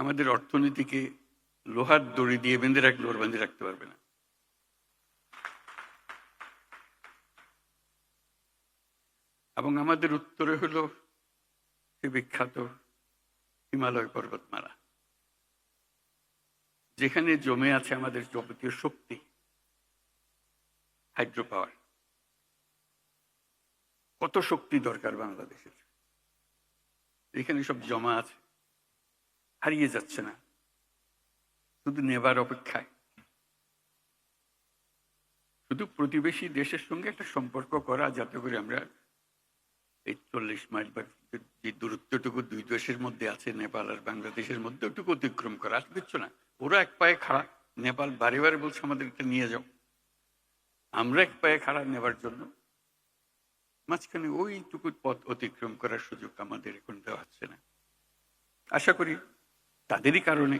আমাদের অর্থনীতিকে লোহার দড়ি দিয়ে বেঁধে রাখলে ওর বেঁধে রাখতে পারবে না। এবং আমাদের উত্তরে হলো সে বিখ্যাত হিমালয় পর্বতমালা। যেখানে জমে আছে আমাদের যাবতীয় শক্তি হাইড্রো পাওয়ার কত শক্তি দরকার বাংলাদেশের? এখানে সব জমা আছে। হারিয়ে যাচ্ছে না। শুধু নেবার অপেক্ষায়। শুধু প্রতিবেশী দেশের সঙ্গে একটা সম্পর্ক করা, যাতে করে আমরা এই চল্লিশ মাইল বা যে দূরত্বটুকু দুই দেশের মধ্যে আছে, নেপাল আর বাংলাদেশের মধ্যে, ওটুকু অতিক্রম করা। আর কিচ্ছু না। ওরা এক পায়ে খাড়া। নেপাল বারে বারে বলছে আমাদের এটা নিয়ে যাও। আমরা এক পায়ে খাড়া নেবার জন্য। মাঝখানে ওইটুকু পথ অতিক্রম করার সুযোগ আমাদের এখন দেওয়া হচ্ছে না। আশা করি তাদেরই কারণে,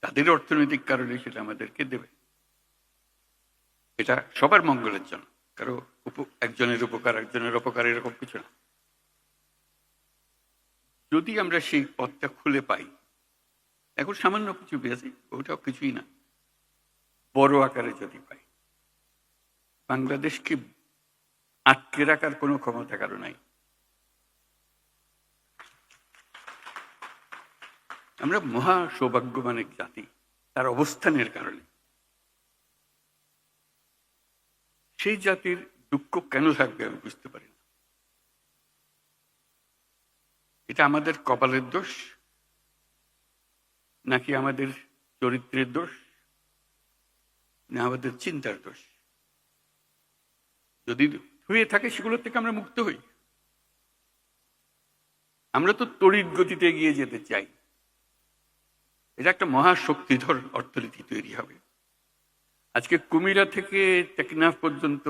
তাদের অর্থনৈতিক কারণে সেটা আমাদেরকে দেবে। এটা সবার মঙ্গলের জন্য। কারও একজনের উপকার, একজনের অপকার এরকম কিছু না। যদি আমরা সেই পথটা খুলে পাই, এখন সামান্য কিছু পেয়েছি, ওটাও কিছুই না। বড় আকারে যদি পাই। বাংলাদেশকে আটকে রাখার কোনো ক্ষমতা কারও নাই। আমরা মহা সৌভাগ্যবান এক জাতি, তার অবস্থানের কারণে। সেই জাতির দুঃখ কেন থাকবে আমি বুঝতে পারি না। এটা আমাদের কপালের দোষ, নাকি আমাদের চরিত্রের দোষ, না আমাদের চিন্তার দোষ? যদি হয়ে থাকে সেগুলো থেকে আমরা মুক্ত হই। আমরা তো তড়িৎ গতিতে এগিয়ে যেতে চাই। এটা একটা মহাশক্তিধর অর্থনীতি তৈরি হবে। আজকে কুমিরা থেকে টেকনাফ পর্যন্ত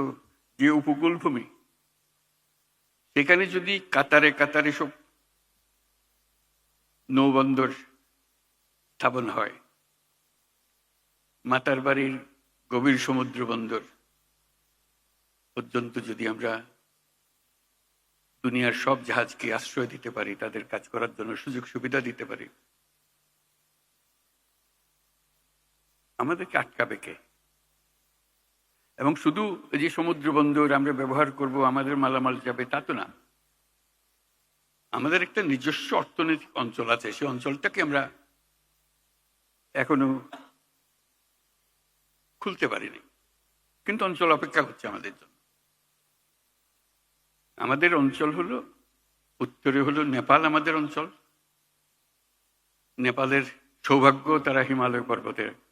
যে উপকূল ভূমি সেখানে যদি কাতারে কাতারে সব নৌবন্দর স্থাপন হয়, মাতার বাড়ির গভীর সমুদ্র বন্দর পর্যন্ত যদি আমরা দুনিয়ার সব জাহাজকে আশ্রয় দিতে পারি, তাদের কাজ করার জন্য সুযোগ সুবিধা দিতে পারি আমাদেরকে আটকাবে কে? এবং শুধু যে সমুদ্র বন্দর আমরা ব্যবহার করব, আমাদের মালামাল যাবে, তা তো না। আমাদের একটা নিজস্ব অর্থনৈতিক অঞ্চল আছে, সেই অঞ্চলটাকে আমরা এখনও খুলতে পারিনি। কিন্তু অঞ্চল অপেক্ষা করছে আমাদের জন্য। আমাদের অঞ্চল হলো, উত্তরে হলো নেপাল আমাদের অঞ্চল। নেপালের সৌভাগ্য তারা হিমালয় পর্বতের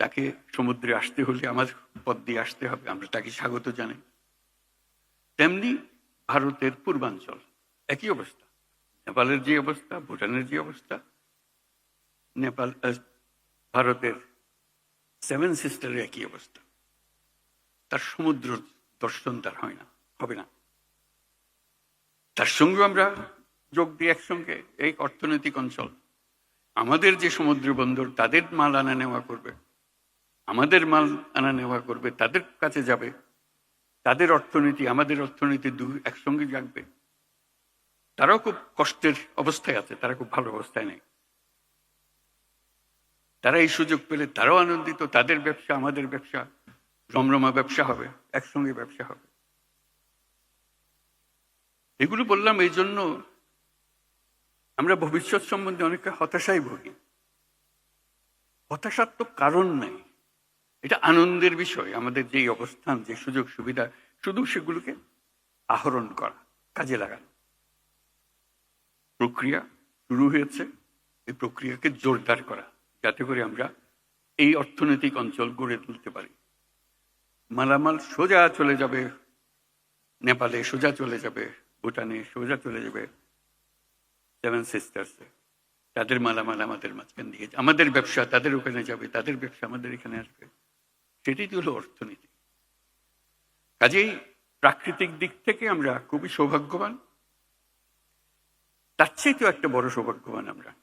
তাকে সমুদ্রে আসতে হলে আমার পথ দিয়ে আসতে হবে, আমরা তাকে স্বাগত জানাই। তেমনি ভারতের পূর্বাঞ্চল, একই অবস্থা। নেপালের যে অবস্থা, ভুটানের যে অবস্থা, নেপাল ভারতের সেভেন সিস্টারের একই অবস্থা। তার সমুদ্র দর্শন তার হয় না, হবে না। তার সঙ্গে আমরা যোগ দিই একসঙ্গে, এই অর্থনৈতিক অঞ্চল। আমাদের যে সমুদ্র বন্দর, তাদের মাল আনা নেওয়া করবে। আমাদের মাল আনা নেওয়া করবে, তাদের কাছে যাবে। তাদের অর্থনীতি, আমাদের অর্থনীতি দু একসঙ্গে জাগবে। তারাও খুব কষ্টের অবস্থায় আছে, তারা খুব ভালো অবস্থায় নেই। তারা এই সুযোগ পেলে তারাও আনন্দিত, তাদের ব্যবসা, আমাদের ব্যবসা, রমরমা ব্যবসা হবে, একসঙ্গে ব্যবসা হবে। এগুলো বললাম এই জন্য আমরা ভবিষ্যৎ সম্বন্ধে অনেকটা হতাশায় ভুগি। হতাশার তো কারণ নাই। এটা আনন্দের বিষয়। আমাদের যে অবস্থান, যে সুযোগ, সুবিধা, শুধু সেগুলোকে আহরণ করা, কাজে লাগানো। প্রক্রিয়া শুরু হয়েছে। এই প্রক্রিয়াকে জোরদার করা, যাতে করে আমরা এই অর্থনৈতিক অঞ্চল গড়ে তুলতে পারি। মালামাল সোজা চলে যাবে, নেপালে সোজা চলে যাবে, ভুটানে সোজা চলে যাবে, সেভেন সিস্টার্সে। তাদের মালামাল আমাদের মাঝখান দিয়ে, আমাদের ব্যবসা তাদের ওখানে যাবে, তাদের ব্যবসা আমাদের এখানে আসবে। সেটাই তো হলো অর্থনীতি। কাজেই প্রাকৃতিক দিক থেকে আমরা খুবই সৌভাগ্যবান। তার চেয়েও একটা বড় সৌভাগ্যবান আমরা।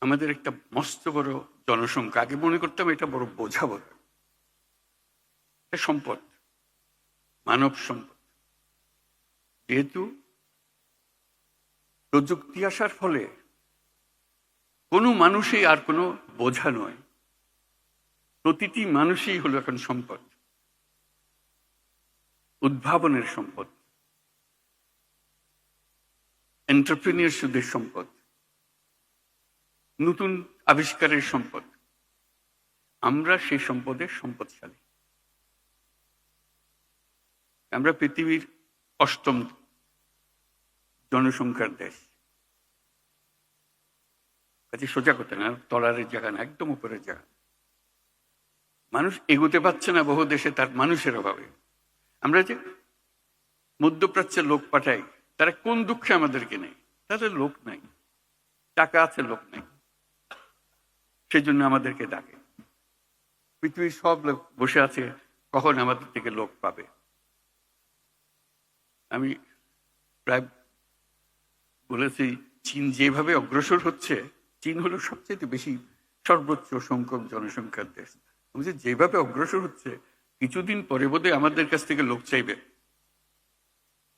আমাদের একটা মস্ত বড় জনসংখ্যা, আগে মনে করতাম এটা বড় বোঝা বড় সম্পদ, মানব সম্পদ। যেহেতু প্রযুক্তি আসার ফলে কোনো মানুষই আর কোনো বোঝা নয়। প্রতিটি মানুষই হলো এখন সম্পদ। উদ্ভাবনের সম্পদ। এন্টারপ্রিনিয়রশিপের সম্পদ। নতুন আবিষ্কারের সম্পদ। আমরা সেই সম্পদের সম্পদশালী। আমরা পৃথিবীর অষ্টম জনসংখ্যার দেশ। সোজা কথা না তলারের জায়গা না, একদম উপরের জায়গা। মানুষ এগোতে পারছে না বহু দেশে, তার মানুষের অভাবে। আমরা যে মধ্যপ্রাচ্যের লোক পাঠাই, তারা কোন দুঃখে আমাদেরকে নেই তাদের লোক নাই। টাকা আছে, লোক নেই। সেই জন্য আমাদেরকে ডাকে। পৃথিবীর সব লোক বসে আছে, কখন আমাদের থেকে লোক পাবে? আমি প্রায় বলেছি, চীন যেভাবে অগ্রসর হচ্ছে, চীন হলো সবচেয়ে বেশি সর্বোচ্চ সংখ্যক জনসংখ্যার দেশ। বলছি, যেভাবে অগ্রসর হচ্ছে কিছুদিন পরে বোধহয় আমাদের কাছ থেকে লোক চাইবে।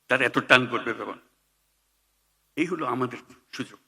তার এত টান করবে তখন এই হলো আমাদের সুযোগ।